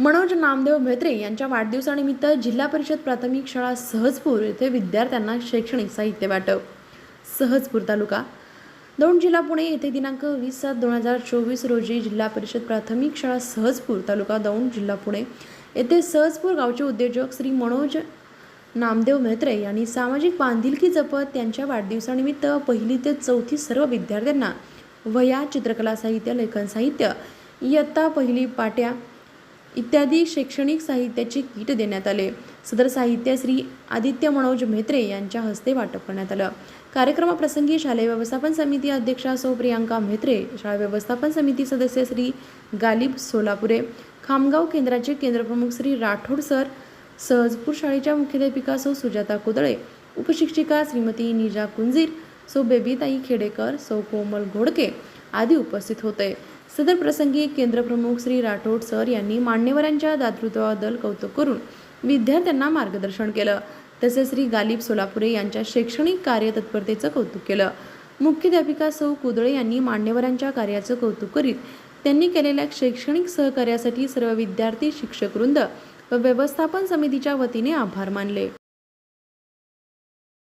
मनोज नामदेव म्हेत्रे यांच्या वाढदिवसानिमित्त जिल्हा परिषद प्राथमिक शाळा सहजपूर येथे विद्यार्थ्यांना शैक्षणिक साहित्य वाटप. सहजपूर तालुका. दौंड जिल्हा पुणे येथे दिनांक वीस सात दोन हजार चोवीस रोजी जिल्हा परिषद प्राथमिक शाळा सहजपूर तालुका दौंड जिल्हा पुणे येथे सहजपूर गावचे उद्योजक श्री मनोज नामदेव म्हेत्रे यांनी सामाजिक बांधिलकी जपत त्यांच्या वाढदिवसानिमित्त पहिली ते चौथी सर्व विद्यार्थ्यांना वह्या चित्रकला साहित्य लेखन साहित्य इयत्ता पहिली पाट्या इत्यादी शैक्षणिक साहित्याचे किट देण्यात आले. सदर साहित्य श्री आदित्य मनोज म्हेत्रे यांच्या हस्ते वाटप करण्यात आलं. कार्यक्रमाप्रसंगी शालेय व्यवस्थापन समिती अध्यक्षा सौ प्रियांका म्हेत्रे शाळा व्यवस्थापन समिती सदस्य श्री गालिब सोलापुरे खामगाव केंद्राचे केंद्रप्रमुख श्री राठोड सर सहजपूर शाळेच्या मुख्याध्यापिका सौ सुजाता कुदळे उपशिक्षिका श्रीमती निजा कुंजीर सौ बेबीताई खेडेकर सौ कोमल घोडके आदी उपस्थित होते. सदर प्रसंगी केंद्रप्रमुख श्री राठोड सर यांनी मान्यवरांच्या दातृत्वाबद्दल कौतुक करून विद्यार्थ्यांना मार्गदर्शन केलं. तसेच श्री गालिब सोलापुरे यांच्या शैक्षणिक कार्यतत्परतेचं कौतुक केलं. मुख्याध्यापिका सौ कुदळे यांनी मान्यवरांच्या कार्याचं कौतुक करीत त्यांनी केलेल्या शैक्षणिक सहकार्यासाठी सर्व विद्यार्थी शिक्षकवृंद व व्यवस्थापन समितीच्या वतीने आभार मानले.